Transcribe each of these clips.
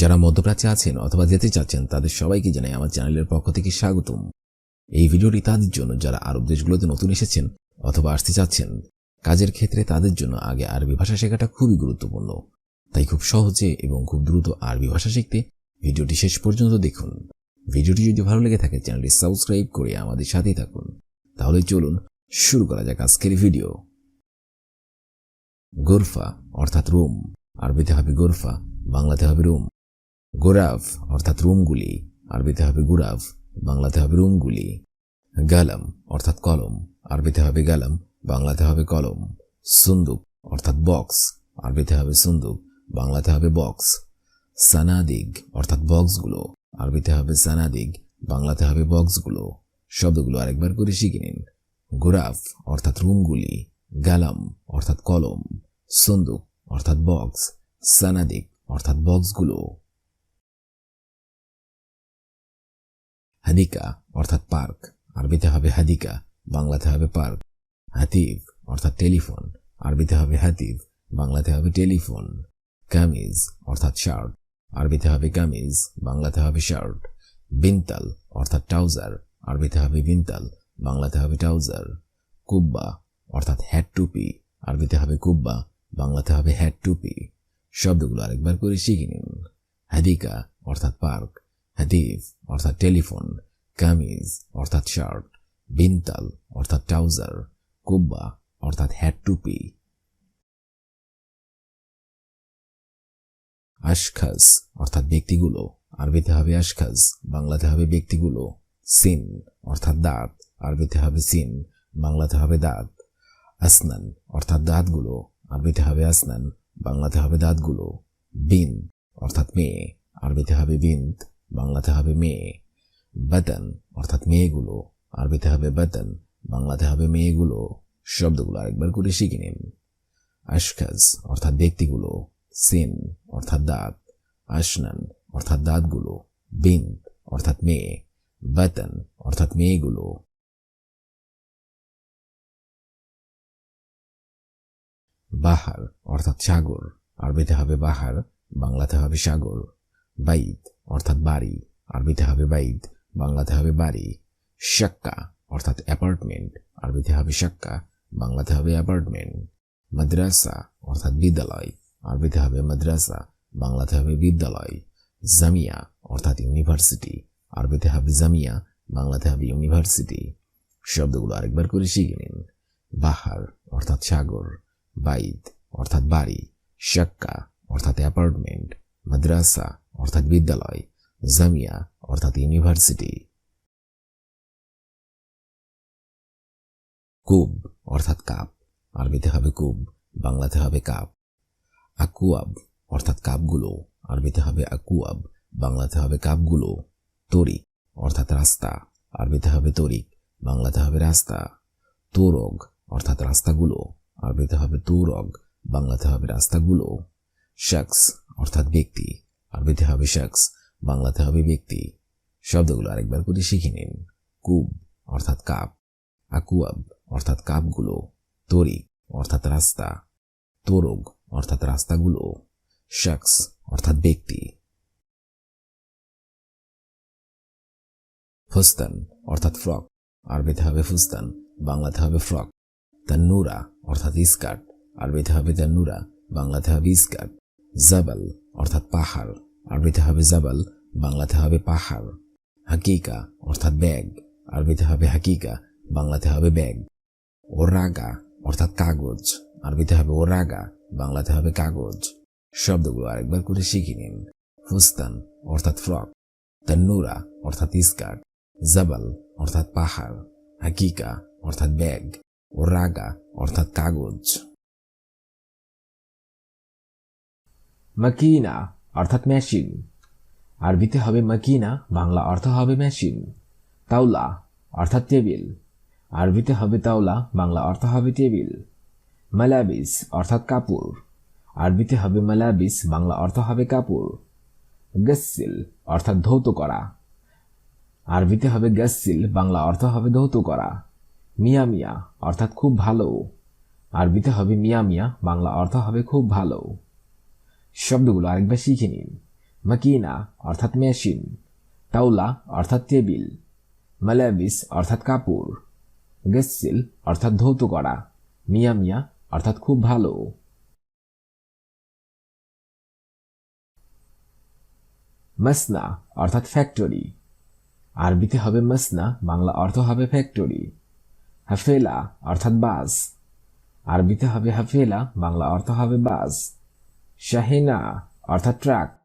যারা মধ্যপ্রাচ্যে আছেন অথবা যেতে চাচ্ছেন, তাদের সবাইকে জানাই আমার চ্যানেলের পক্ষ থেকে স্বাগতম। এই ভিডিওটি তাদের জন্য, যারা আরব দেশগুলোতে নতুন এসেছেন অথবা আসতে চাচ্ছেন, কাজের ক্ষেত্রে তাদের জন্য আগে আরবি ভাষা শেখাটা খুবই গুরুত্বপূর্ণ। তাই খুব সহজে এবং খুব দ্রুত আরবি ভাষা শিখতে ভিডিওটি শেষ পর্যন্ত দেখুন। ভিডিওটি যদি ভালো লেগে থাকে, চ্যানেলটি সাবস্ক্রাইব করে আমাদের সাথেই থাকুন। তাহলে চলুন শুরু করা যাক আজকের ভিডিও। গোরফা, অর্থাৎ রুম। আরবিতে হবে গোরফা, বাংলাতে হবে রুম। গোরাফ, অর্থাৎ রুমগুলি। আরবিতে হবে গুরাফ, বাংলাতে হবে রুমগুলি। গালাম, অর্থাৎ কলম। আরবিতে হবে গালাম, বাংলাতে হবে কলম। সুন্দুক, অর্থাৎ বক্স। আরবিতে হবে সুন্দুক, বাংলাতে হবে বক্স। সানাদিগ, অর্থাৎ বক্সগুলো। আরবিতে হবে সানাদিগ, বাংলাতে হবে বক্সগুলো। শব্দগুলো আরেকবার করে শিখে নিন। গোরাফ, অর্থাৎ রুমগুলি। গালাম, অর্থাৎ কলম। সন্দুক, অর্থাৎ বক্স। সানাদিক অর্থাৎ বক্সগুলো। হাদিকা অর্থাৎ পার্ক। আরবিতে হবে হাদিকা, বাংলাতে হবে পার্ক। হাতিফ অর্থাৎ টেলিফোন। আরবিতে হবে হাতিফ, বাংলাতে হবে টেলিফোন। কামিজ অর্থাৎ শার্ট। আরবিতে হবে কামিজ, বাংলাতে হবে শার্ট। বিনতাল অর্থাৎ ট্রাউজার। আরবিতে হবে বিনতাল, বাংলাতে হবে ট্রাউজার। কুব্বা অর্থাৎ হ্যাট টুপি। আরবিতে হবে কুব্বা, বাংলাতে হবে হ্যাট টুপি। শব্দগুলো আরেকবার করে শিখে নিন। হাদিকা অর্থাৎ পার্ক। হাদিফ অর্থাৎ টেলিফোন, কামিজ, অর্থাৎ শার্ট, বিনতাল, অর্থাৎ ট্রাউজার, কুব্বা, অর্থাৎ হ্যাট টুপি আশখাস, অর্থাৎ ব্যক্তিগুলো। আরবিতে হবে আশখাস, বাংলাতে হবে ব্যক্তিগুলো। সিন, অর্থাৎ দাঁত। আরবিতে হবে সিন, বাংলাতে হবে দাঁত। আসনান, অর্থাৎ দাঁতগুলো। আরবিতে হবে আসনান, বাংলাতে হবে দাঁতগুলো। বিন, অর্থাৎ মেয়ে। আরবিতে হবে বিন্ত। বাংলাতে হবে মেয়ে বেতন, অর্থাৎ মেয়েগুলো। আরবিতে হবে বেতন, বাংলাতে হবে মেয়েগুলো। শব্দগুলো আরেকবার করে শিখে নিন। আশখাজ অর্থাৎ ব্যক্তিগুলো। সিন, অর্থাৎ দাঁত। আসনান অর্থাৎ দাঁতগুলো। বিন্ত অর্থাৎ মেয়ে। বেতন, অর্থাৎ মেয়েগুলো। বাহার, অর্থাৎ সাগর। আরবিতে হবে বাহার, বাংলাতে হবে সাগর। বাইদ অর্থাৎ বাড়ি, আরবিতে হবে বাইদ, বাংলাতে হবে বাড়ি, শাক্কা, অর্থাৎ অ্যাপার্টমেন্ট, আরবিতে হবে শাক্কা, বাংলাতে হবে অ্যাপার্টমেন্ট, মাদ্রাসা, অর্থাৎ বিদ্যালয়, আরবিতে হবে মাদ্রাসা, বাংলাতে হবে বিদ্যালয়, জামিয়া, অর্থাৎ ইউনিভার্সিটি, আরবিতে হবে জামিয়া, বাংলাতে হবে ইউনিভার্সিটি। শব্দগুলো আরেকবার করে শিখে নিন। বাহার, অর্থাৎ সাগর, বাইদ, অর্থাৎ বাড়ি, শাক্কা, অর্থাৎ অ্যাপার্টমেন্ট, মাদ্রাসা অর্থাৎ বিদ্যালয়, জামিয়া, অর্থাৎ ইউনিভার্সিটি। কুব, অর্থাৎ কাপ। আরবিতে হবে কুব, বাংলাতে হবে কাপ। আকুয়াব, অর্থাৎ কাপগুলো। আরবিতে হবে আকুয়াব, বাংলাতে হবে কাপগুলো। তরিক, অর্থাৎ রাস্তা। আরবিতে হবে তরিক, বাংলাতে হবে রাস্তা। তোরগ, অর্থাৎ রাস্তাগুলো। আরবিতে হবে তুরগ, বাংলাতে হবে রাস্তাগুলো। শাকস অর্থাৎ ব্যক্তি। আরবিতে হবে শাকস বাংলাতে হবে ব্যক্তি। শব্দগুলো আরেকবার করে শিখে নিন। কুব অর্থাৎ কাপ, আকুয়াব অর্থাৎ কাপগুলো। তরিক অর্থাৎ রাস্তা। তোরগ অর্থাৎ রাস্তাগুলো। শাকস অর্থাৎ ব্যক্তি। ফুস্তান অর্থাৎ ফ্রক, আরবিতে হবে ফুস্তান, বাংলাতে হবে ফ্রক। তান্নুরা অর্থাৎ স্কার্ট আরবিতে হবে তান্নুরা, বাংলাতে হবে স্কার্ট জাবাল, অর্থাৎ পাহাড়। আরবিতে হবে জাবাল, বাংলাতে হবে পাহাড়। হাকিকা, অর্থাৎ ব্যাগ। আরবিতে হবে হাকিকা, বাংলাতে হবে ব্যাগ। ওরাগা, অর্থাৎ কাগজ। আরবিতে হবে ওরাগা, বাংলাতে হবে কাগজ। শব্দগুলো আরেকবার করে শিখে নিন। ফুস্তান, অর্থাৎ ফ্রক। তান্নুরা, অর্থাৎ স্কার্ট জাবাল, অর্থাৎ পাহাড়। হাকিকা, অর্থাৎ ব্যাগ। ও রাগা অর্থাৎ কাগজ। মাকিনা, অর্থাৎ মেশিন আরবিতে হবে মাকিনা, বাংলা অর্থ হবে মেশিন তাওলা, অর্থাৎ টেবিল আরবিতে হবে তাওলা, বাংলা অর্থ হবে টেবিল মালাবিস, অর্থাৎ কাপড়। আরবিতে হবে মালাবিস, বাংলা অর্থ হবে কাপড়। গসিল অর্থাৎ ধৌত করা। আরবিতে হবে গসিল বাংলা অর্থ হবে ধৌত করা। মিয়া মিয়া অর্থাৎ খুব ভালো। আরবিতে হবে মিয়া মিয়া বাংলা অর্থ হবে খুব ভালো। শব্দগুলো আরেকবার শিখে নিন। মাকিনা অর্থাৎ মেশিন, তাওলা অর্থাৎ টেবিল, মালাবিস অর্থাৎ কাপড় গেসিল অর্থাৎ ধৌত করা মিয়া মিয়া অর্থাৎ খুব ভালো। মাসনা অর্থাৎ ফ্যাক্টরি, আরবিতে হবে মাসনা, বাংলা অর্থ হবে ফ্যাক্টরি। হাফেলা অর্থাৎ বাস, আরবিতে হবে হাফেলা, বাংলা অর্থ হবে বাস। শাহিনা, অর্থাৎ ট্রাক।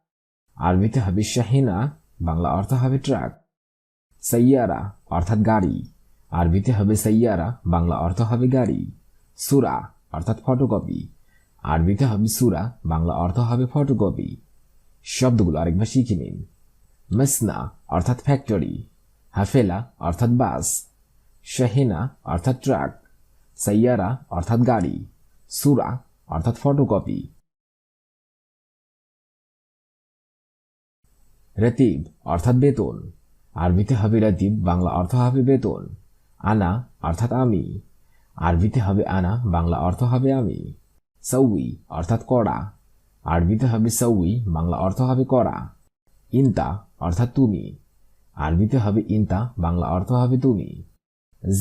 আরবিতে হবে শাহিনা, বাংলা অর্থ হবে ট্রাক। সাইয়ারা, অর্থাৎ গাড়ি। আরবিতে হবে সাইয়ারা, বাংলা অর্থ হবে গাড়ি। সুরা, অর্থাৎ ফটোকপি। আরবিতে হবে সুরা, বাংলা অর্থ হবে ফটোকপি। শব্দগুলো আরেকবার শিখে নিন। মেসনা, অর্থাৎ ফ্যাক্টরি। হাফেলা, অর্থাৎ বাস। শাহিনা, অর্থাৎ ট্রাক। সাইয়ারা, অর্থাৎ গাড়ি। সুরা, অর্থাৎ ফটোকপি। রতিব, অর্থাৎ বেতন। আরবিতে হবে রতিব, বাংলা অর্থ হবে বেতন। আনা, অর্থাৎ আমি। আরবিতে হবে আনা, বাংলা অর্থ হবে আমি। সৌই, অর্থাৎ কড়া। আরবিতে হবে সৌই, বাংলা অর্থ হবে কড়া। ইন্তা, অর্থাৎ তুমি। আরবিতে হবে ইন্তা, বাংলা অর্থ হবে তুমি।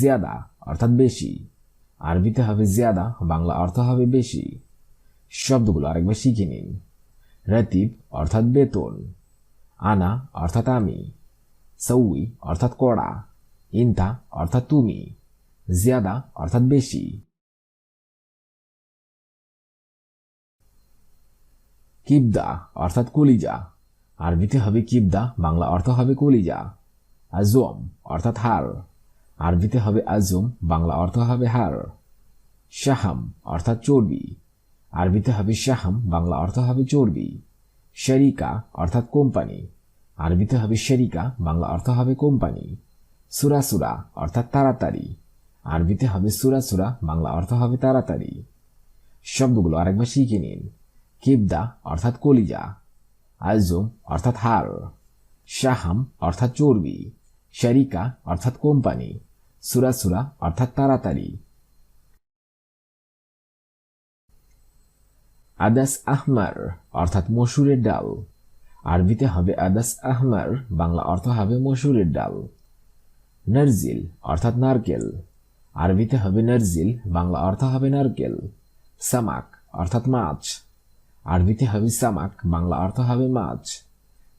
জিয়াদা, অর্থাৎ বেশি। আরবিতে হবে জিয়াদা, বাংলা অর্থ হবে বেশি। শব্দগুলো আরেকবার শিখে নিন। রতিব, অর্থাৎ বেতন। আনা অর্থাৎ আমি, সৌই অর্থাৎ কড়া, ইন্তা অর্থাৎ তুমি, জিয়াদা অর্থাৎ বেশি। কিবদা অর্থাৎ কলিজা, আরবিতে হবে কিবদা, বাংলা অর্থ হবে কলিজা। আজম অর্থাৎ হার, আরবিতে হবে আজম, বাংলা অর্থ হবে হার। শাহাম অর্থাৎ চর্বি, আরবিতে হবে শাহাম, বাংলা অর্থ হবে চর্বি। শরিকা অর্থাৎ কোম্পানি। আরবিতে হবে শরিকা বাংলা অর্থ হবে কোম্পানি। সুরাসুরা অর্থাৎ তাড়াতাড়ি। আরবিতে হবে সুরাসুরা বাংলা অর্থ হবে তাড়াতাড়ি। শব্দগুলো আরেকবার শিখে নিন। কিবদা, অর্থাৎ কলিজা। আজম অর্থাৎ হার শাহাম, অর্থাৎ চর্বি। শরিকা অর্থাৎ কোম্পানি। সুরাসুরা অর্থাৎ তাড়াতাড়ি। আদাস আহমার, অর্থাৎ মসুরের ডাল। আরবিতে হবে আদাস আহমার, বাংলা অর্থ হবে মসুরের ডাল। নারজিল, অর্থাৎ নারকেল। আরবিতে হবে নারজিল, বাংলা অর্থ হবে নারকেল। সামাক, অর্থাৎ মাছ। আরবিতে হবে সামাক, বাংলা অর্থ হবে মাছ।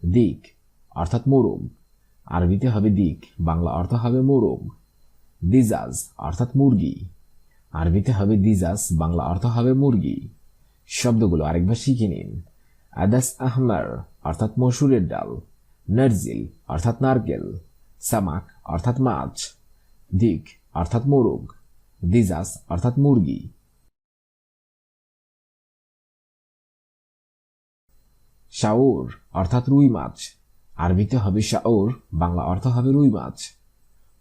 দিক, অর্থাৎ মোরগ আরবিতে হবে দিক, বাংলা অর্থ হবে মোরগ দিজাজ, অর্থাৎ মুরগি। আরবিতে হবে দিজাজ, বাংলা অর্থ হবে মুরগি। শব্দগুলো আরেকবার শিখে নিন। আদাস আহমার, অর্থাৎ মসুরের ডাল। নারজিল, অর্থাৎ নারকেল। সামাক, অর্থাৎ মাছ। দিক, অর্থাৎ মোরগ। দিজাস, অর্থাৎ মুরগি। শাওর, অর্থাৎ রুই মাছ। আরবিতে হবে শাওর, বাংলা অর্থ হবে রুই মাছ।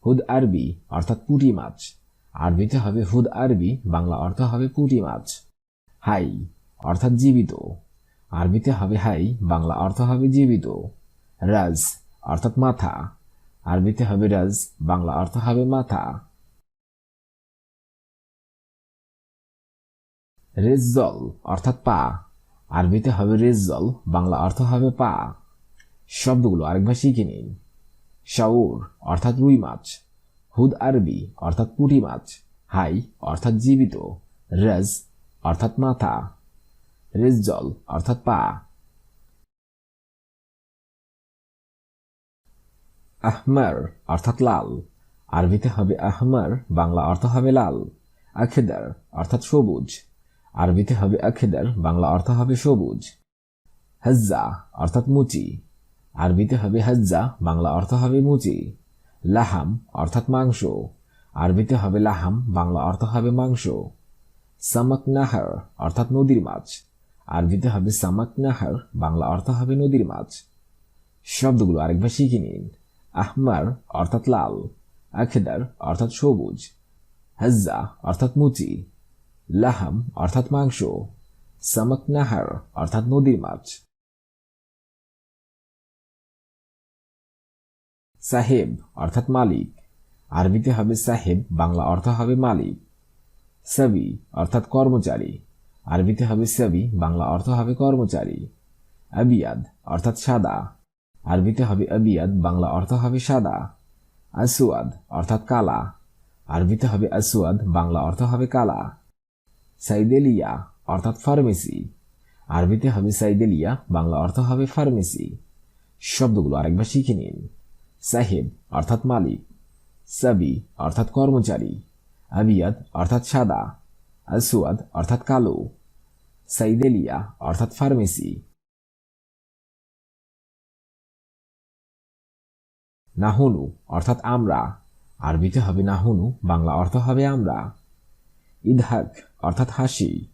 হুদ আরবি, অর্থাৎ পুঁটি মাছ। আরবিতে হবে হুদ আরবি, বাংলা অর্থ হবে পুঁটি মাছ। হাই অর্থাৎ জীবিত। আরবিতে হবে হাই, বাংলা অর্থ হবে জীবিত। রাজ, অর্থাৎ মাথা। আরবিতে হবে রাজ, বাংলা অর্থ হবে মাথা। রেজ্জল, অর্থাৎ পা। আরবিতে হবে রেজ্জল, বাংলা অর্থ হবে পা। শব্দগুলো আরেকবার শিখে নিন। শাউর, অর্থাৎ রুই মাছ। হুদ আরবি, অর্থাৎ পুঁটি মাছ। হাই, অর্থাৎ জীবিত। রেজ, অর্থাৎ মাথা। রেজ্জল অর্থাৎ পা। আহমার, অর্থাৎ লাল। আরবিতে হবে আহমার, বাংলা অর্থ হবে লাল। আখেদার, অর্থাৎ সবুজ। আরবিতে হবে আখেদার, বাংলা অর্থ হবে সবুজ। হজ্জা, অর্থাৎ মুচি। আরবিতে হবে হজ্জা, বাংলা অর্থ হবে মুচি। লাহাম, অর্থাৎ মাংস। আরবিতে হবে লাহাম, বাংলা অর্থ হবে মাংস। সামাক নাহার অর্থাৎ নদীর মাছ। আরবিতে হবে সামাক নাহার বাংলা অর্থ হবে নদীর মাছ। শব্দগুলো আরেকবার শিখে নিন। আহমার অর্থাৎ লাল, আখেদার অর্থাৎ সবুজ, হাজ্জা অর্থাৎ মুচি, লাহাম অর্থাৎ মাংস সামাক নাহার অর্থাৎ নদীর মাছ। সাহেব অর্থাৎ মালিক, আরবিতে হবে সাহেব, বাংলা অর্থ হবে মালিক। সাবি অর্থাৎ কর্মচারী। আরবিতে হবে সাবি, বাংলা অর্থ হবে কর্মচারী। আবিয়াদ অর্থাৎ সাদা। আরবিতে হবে আবিয়াদ, বাংলা অর্থ হবে সাদা। আসুয়াদ অর্থাৎ কালা। আরবিতে হবে আসুয়াদ বাংলা অর্থ হবে কালা। সাইদেলিয়া অর্থাৎ ফার্মেসি। আরবিতে হবে সাইদেলিয়া, বাংলা অর্থ হবে ফার্মেসি। শব্দগুলো আরেকবার শিখে নিন। সাহেব অর্থাৎ মালিক। সাবি অর্থাৎ কর্মচারী। আবিয়াদ অর্থাৎ সাদা। আসুয়াদ অর্থাৎ কালো। সাইদেলিয়া, অর্থাৎ ফার্মেসি। নাহুনু, অর্থাৎ আমরা। আরবিতে হবে নাহুনু, বাংলা অর্থ হবে আমরা। ইদহাক, অর্থাৎ হাসি।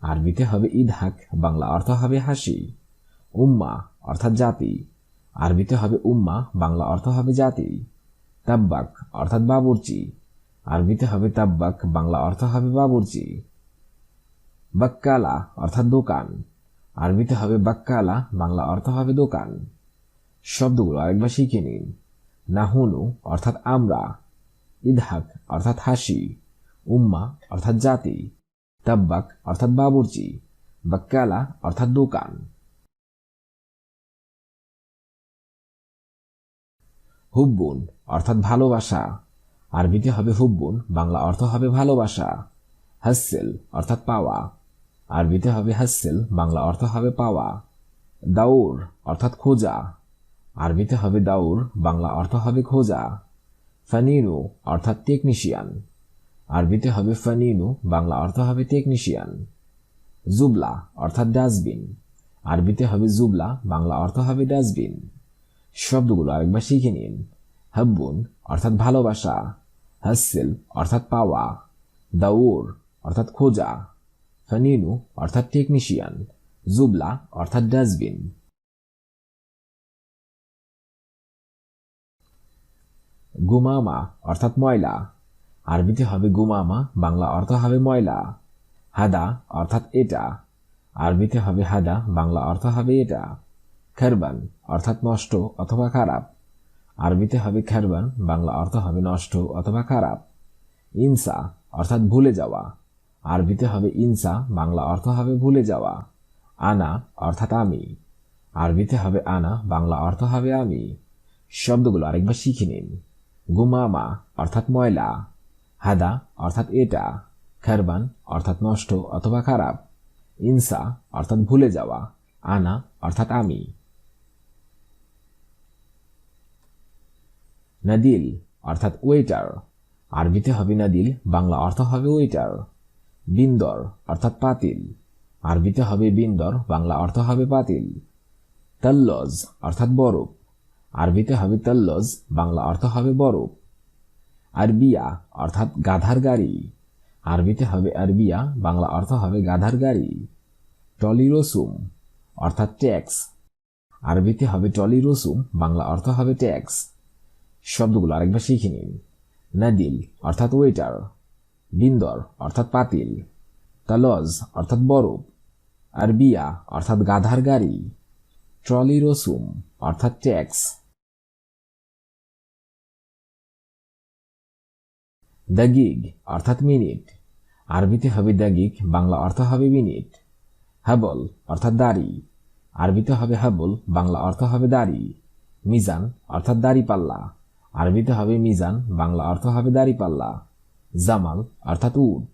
আরবিতে হবে ইদহাক, বাংলা অর্থ হবে হাসি। উম্মা, অর্থাৎ জাতি। আরবিতে হবে উম্মা, বাংলা অর্থ হবে জাতি। তাব্বাক, অর্থাৎ বাবুর্চি। আরবিতে হবে তাব্বাক, বাংলা অর্থ হবে বাবুর্চি। বাক্কালা অর্থাৎ দোকান। আরবিতে হবে বাক্কালা, বাংলা অর্থ হবে দোকান। শব্দগুলো আরেকবার শিখে নিন। নাহুনু অর্থাৎ আমরা। ইদহাক অর্থাৎ হাসি। উম্মা অর্থাৎ জাতি। তাব্বাক অর্থাৎ বাবুর্চি। বাক্কালা অর্থাৎ দোকান। হুব্বুন অর্থাৎ ভালোবাসা। আরবিতে হবে হুব্বুন, বাংলা অর্থ হবে ভালোবাসা। হাসেল অর্থাৎ পাওয়া। আরবিতে হবে হাসেল, বাংলা অর্থ হবে পাওয়া। দাউর অর্থাৎ খোঁজা। আরবিতে হবে দাউর, বাংলা অর্থ হবে খোঁজা। ফানিনু অর্থাৎ টেকনিশিয়ান আরবিতে হবে ফানিনু, বাংলা অর্থ হবে টেকনিশিয়ান জুবলা অর্থাৎ ডাস্টবিন। আরবিতে হবে জুবলা, বাংলা অর্থ হবে ডাস্টবিন। শব্দগুলো আরেকবার শিখে নিন। হাব্বুন অর্থাৎ ভালোবাসা। হাসেল অর্থাৎ পাওয়া। দাউর অর্থাৎ খোঁজা। ফানিনু অর্থাৎ টেকনিশিয়ান জুবলা অর্থাৎ ডাস্টবিন গুমামা অর্থাৎ ময়লা। আরবিতে হবে গুমামা বাংলা অর্থ হবে ময়লা। হাদা অর্থাৎ এটা। আরবিতে হবে হাদা বাংলা অর্থ হবে এটা। খেরবান অর্থাৎ নষ্ট অথবা খারাপ। আরবিতে হবে খেরবান বাংলা অর্থ হবে নষ্ট অথবা খারাপ। ইনসা অর্থাৎ ভুলে যাওয়া। আরবিতে হবে ইনসা, বাংলা অর্থ হবে ভুলে যাওয়া। আনা অর্থাৎ আমি। আরবিতে হবে আনা, বাংলা অর্থ হবে আমি। শব্দগুলো আরেকবার শিখে নিন। গুমামা অর্থাৎ ময়লা। হাদা অর্থাৎ এটা। খেরবান অর্থাৎ নষ্ট অথবা খারাপ। ইনসা অর্থাৎ ভুলে যাওয়া। আনা অর্থাৎ আমি। নাদিল অর্থাৎ ওয়েটার। আরবিতে হবে নাদিল, বাংলা অর্থ হবে ওয়েটার। বিন্দর, অর্থাৎ পাতিল। আরবিতে হবে বিন্দর, বাংলা অর্থ হবে পাতিল। তাল্লজ, অর্থাৎ বরফ। আরবিতে হবে তাল্লজ, বাংলা অর্থ হবে বরফ। আরবিয়া, অর্থাৎ গাধার গাড়ি। আরবিতে হবে আরবিয়া, বাংলা অর্থ হবে গাধার গাড়ি। টলি রসুম অর্থাৎ ট্যাক্স। আরবিতে হবে টলি রসুম বাংলা অর্থ হবে ট্যাক্স। শব্দগুলো আরেকবার শিখে নিন। নাদিল, অর্থাৎ ওয়েটার। বিন্দর অর্থাৎ পাতিল, তালজ, অর্থাৎ বরফ, আরবিয়া, অর্থাৎ গাধার গাড়ি, ট্রলি রসুম অর্থাৎ ট্যাক্স। দাগিগ অর্থাৎ মিনিট। আরবিতে হবে দাগিগ বাংলা অর্থ হবে মিনিট। হাবল, অর্থাৎ দাড়ি। আরবিতে হবে হাবল, বাংলা অর্থ হবে দাড়ি। মিজান, অর্থাৎ দাড়ি পাল্লা আরবিতে হবে মিজান, বাংলা অর্থ হবে দাড়ি পাল্লা জামাল, অর্থাৎ উট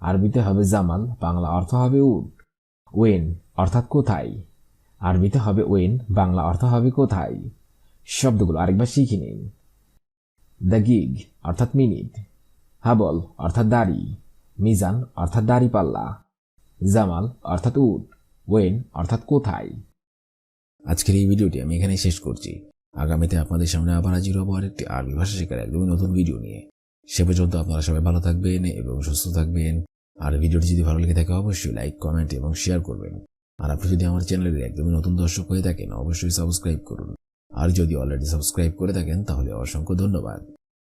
আরবিতে হবে জামাল, বাংলা অর্থ হবে উট ওয়েন, অর্থাৎ কোথায়? আরবিতে হবে ওয়েন, বাংলা অর্থ হবে কোথায়? শব্দগুলো আরেকবার শিখে নিন। দ্য গিগ, অর্থাৎ মিনিট। হাবল, অর্থাৎ দাড়ি। মিজান, অর্থাৎ দাড়ি পাল্লা জামাল, অর্থাৎ উট ওয়েন, অর্থাৎ কোথায়? আজকের এই ভিডিওটি আমি এখানে শেষ করছি। আগামীতে আপনাদের সামনে আবার হাজির হব আরেকটি আরবি ভাষা শেখার একদমই নতুন ভিডিও নিয়ে। সে পর্যন্ত আপনারা সবাই ভালো থাকবেন এবং সুস্থ থাকবেন। আর ভিডিওটি যদি ভালো লেগে থাকে, অবশ্যই লাইক কমেন্ট এবং শেয়ার করবেন। আর আপনি যদি আমার চ্যানেলের একদমই নতুন দর্শক হয়ে থাকেন, অবশ্যই সাবস্ক্রাইব করুন। আর যদি অলরেডি সাবস্ক্রাইব করে থাকেন, তাহলে অসংখ্য ধন্যবাদ।